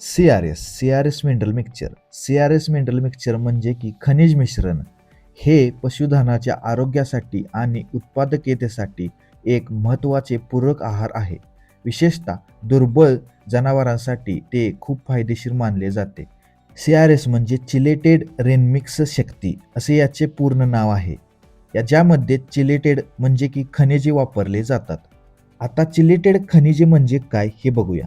C R S C R S mineral mixture. C R S mineral mixture म्हणजे की खनिज मिश्रण. हे पशुधनाच्या आरोग्यासाठी आणि उत्पादकतेसाठी एक महत्त्वाचे पूरक आहार आहे. विशेषतः दुर्बळ जनावरांसाठी ते खूप फायदेशीर मानले जाते. सी आर एस म्हणजे चिलेटेड रेनमिक्स शक्ती असे याचे पूर्ण नाव आहे. या ज्यामध्ये चिलेटेड म्हणजे की खनिजे वापरले जातात. आता चिलेटेड खनिजे म्हणजे काय हे बघूया.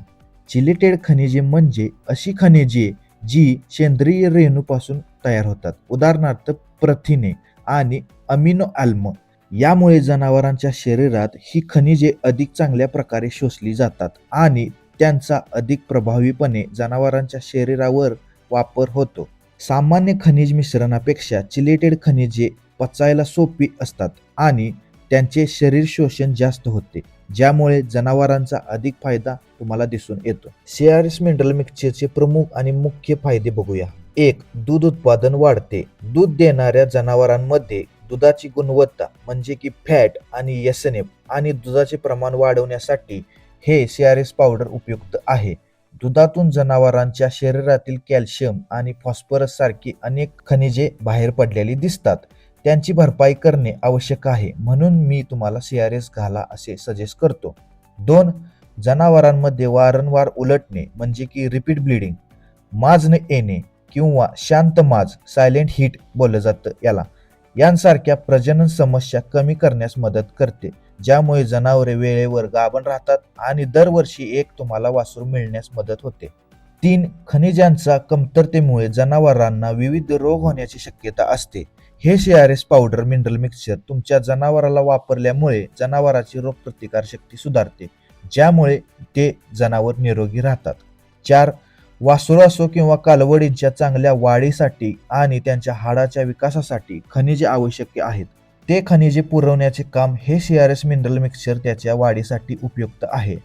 चिलेटेड खनिजे म्हणजे अशी खनिजे जी सेंद्रिय रेणूपासून तयार होतात. उदाहरणार्थ प्रथिने आणि अमिनो आल्म यामुळे जनावरांच्या शरीरात ही खनिजे अधिक चांगल्या प्रकारे शोषली जातात आणि त्यांचा अधिक प्रभावीपणे जनावरांच्या शरीरावर वापर होतो. सामान्य खनिज मिश्रणापेक्षा चिलेटेड खनिजे पचायला सोपी असतात आणि त्यांचे शरीर शोषण जास्त होते ज्यामुळे जनावरांचा अधिक फायदा तुम्हाला दिसून येतो. सीआरएस मिनरल मिक्सरचे प्रमुख आणि मुख्य फायदे बघूया. एक दूध उत्पादन वाढते. दूध देणाऱ्या जनावरांमध्ये दुधाची गुणवत्ता म्हणजे की फॅट आणि यसनेप आणि दुधाचे प्रमाण वाढवण्यासाठी हे सीआरएस पावडर उपयुक्त आहे. दुधातून जनावरांच्या शरीरातील कॅल्शियम आणि फॉस्फरस सारखी अनेक खनिजे बाहेर पडलेली दिसतात. त्यांची भरपाई करणे आवश्यक आहे. म्हणून मी तुम्हाला सी आर एस घाला असे सजेस्ट करतो. दोन जनावरांमध्ये वारंवार उलटणे म्हणजे की रिपीट ब्लिडिंग माज न येणे किंवा शांत माज सायलेंट हीट बोललं जातं याला. यांसारख्या प्रजनन समस्या कमी करण्यास मदत करते ज्यामुळे जनावरे वेळेवर गाभण राहतात आणि दरवर्षी एक तुम्हाला वासरू मिळण्यास मदत होते. तीन खनिजांचा कमतरतेमुळे जनावरांना विविध रोग होण्याची शक्यता असते. हे सीआरएस पावडर मिनरल मिक्सचर तुमच्या जनावराला वापरल्यामुळे जनावराची रोगप्रतिकार शक्ती सुधारते. ज्यामुळे ते जनावर निरोगी राहतात. चार वासरू असो किंवा कालवडींच्या चांगल्या वाढीसाठी आणि त्यांच्या हाडाच्या विकासासाठी खनिजे आवश्यक आहेत ते खनिजे पुरवण्याचे काम हे C R S mineral mixture त्याच्या वाढीसाठी उपयुक्त आहे.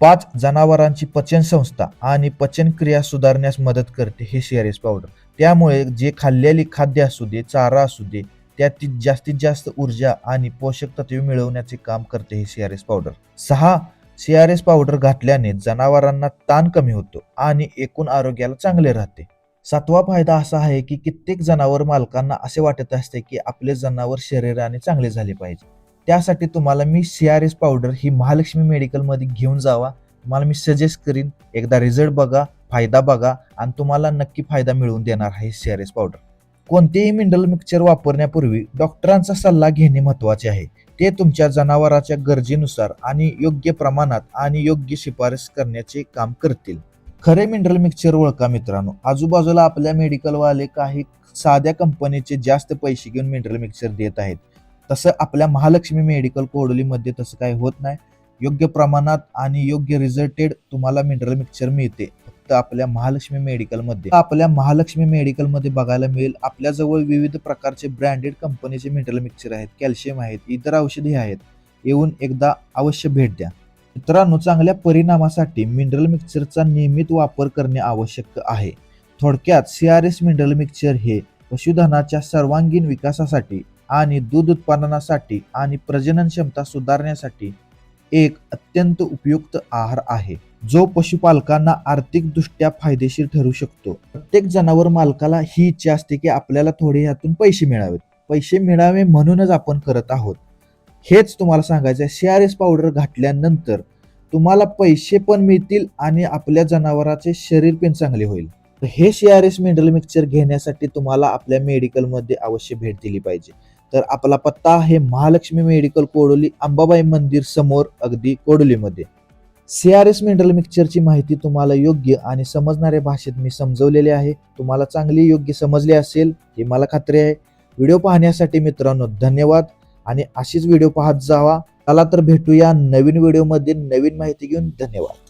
पाच जनावरांची पचन संस्था आणि पचनक्रिया सुधारण्यास मदत करते हे सी आर एस पावडर त्यामुळे जे खाल्लेली खाद्य असू दे चारा असू दे त्यातील जास्तीत जास्त ऊर्जा आणि पोषक तत्वे मिळवण्याचे काम करते हे सी आर एस पावडर सहा सी आर एस पावडर घातल्याने जनावरांना ताण कमी होतो आणि एकूण आरोग्याला चांगले राहते. सातवा फायदा असा आहे की कित्येक जनावर मालकांना असे वाटत असते की आपले जनावर शरीराने चांगले झाले पाहिजे. त्यासाठी तुम्हाला मी सी आर एस पावडर ही महालक्ष्मी मेडिकलमध्ये घेऊन जावा. तुम्हाला मी सजेस्ट करीन एकदा रिझल्ट बघा फायदा बघा आणि तुम्हाला नक्की फायदा मिळवून देणार आहे सी आर एस पावडर कोणतेही मिनरल मिक्सचर वापरण्यापूर्वी डॉक्टरांचा सल्ला घेणे महत्त्वाचे आहे. ते तुमच्या जनावराच्या गरजेनुसार आणि योग्य प्रमाणात आणि योग्य शिफारस करण्याचे काम करतील. खरे मिनरल मिक्सचर ओळखा मित्रांनो. आजूबाजूला आपल्या मेडिकलवाले काही साध्या कंपनीचे जास्त पैसे घेऊन मिनरल मिक्सर देत आहेत. तसं आपल्या महालक्ष्मी मेडिकल कोडोलीमध्ये तसं काही होत नाही. योग्य प्रमाणात आणि योग्य रिझल्टेड तुम्हाला मिनरल मिक्सचर मिळते. फक्त आपल्या महालक्ष्मी मेडिकलमध्ये आपल्या महालक्ष्मी मेडिकलमध्ये बघायला मिळेल. आपल्याजवळ विविध प्रकारचे ब्रँडेड कंपनीचे मिनरल मिक्सचर आहेत. कॅल्शियम आहेत इतर औषधी आहेत. येऊन एकदा अवश्य भेट द्या. मित्रांनो चांगल्या परिणामासाठी मिनरल मिक्सरचा नियमित वापर करणे आवश्यक आहे. थोडक्यात C R S mineral mixture हे पशुधनाच्या सर्वांगीण विकासासाठी आणि दूध उत्पादनासाठी आणि प्रजनन क्षमता सुधारण्यासाठी एक अत्यंत उपयुक्त आहार आहे. जो पशुपालकांना आर्थिकदृष्ट्या फायदेशीर ठरू शकतो. प्रत्येक जनावर मालकाला ही इच्छा असते की आपल्याला थोडे यातून पैसे मिळावेत. पैसे मिळावे म्हणूनच आपण करत आहोत. हेच तुम्हाला सांगायचं आहे सी आर एस पावडर घातल्यानंतर तुम्हाला पैसे पण मिळतील आणि आपल्या जनावराचे शरीर पण चांगले होईल. तर हे C R S mineral mixture घेण्यासाठी तुम्हाला आपल्या मेडिकलमध्ये अवश्य भेट दिली पाहिजे. तर आपला पत्ता आहे महालक्ष्मी मेडिकल कोडोली अंबाबाई मंदिर समोर अगदी कोडोलीमध्ये. सी आर एस मिनरल मिक्सचरची माहिती तुम्हाला योग्य आणि समजणाऱ्या भाषेत मी समजवलेली आहे. तुम्हाला चांगली योग्य समजली असेल ही मला खात्री आहे. व्हिडिओ पाहण्यासाठी मित्रांनो धन्यवाद आणि अशीच व्हिडिओ पाहत जावा. चला तर भेटूया नवीन व्हिडिओमध्ये नवीन माहिती घेऊन. धन्यवाद.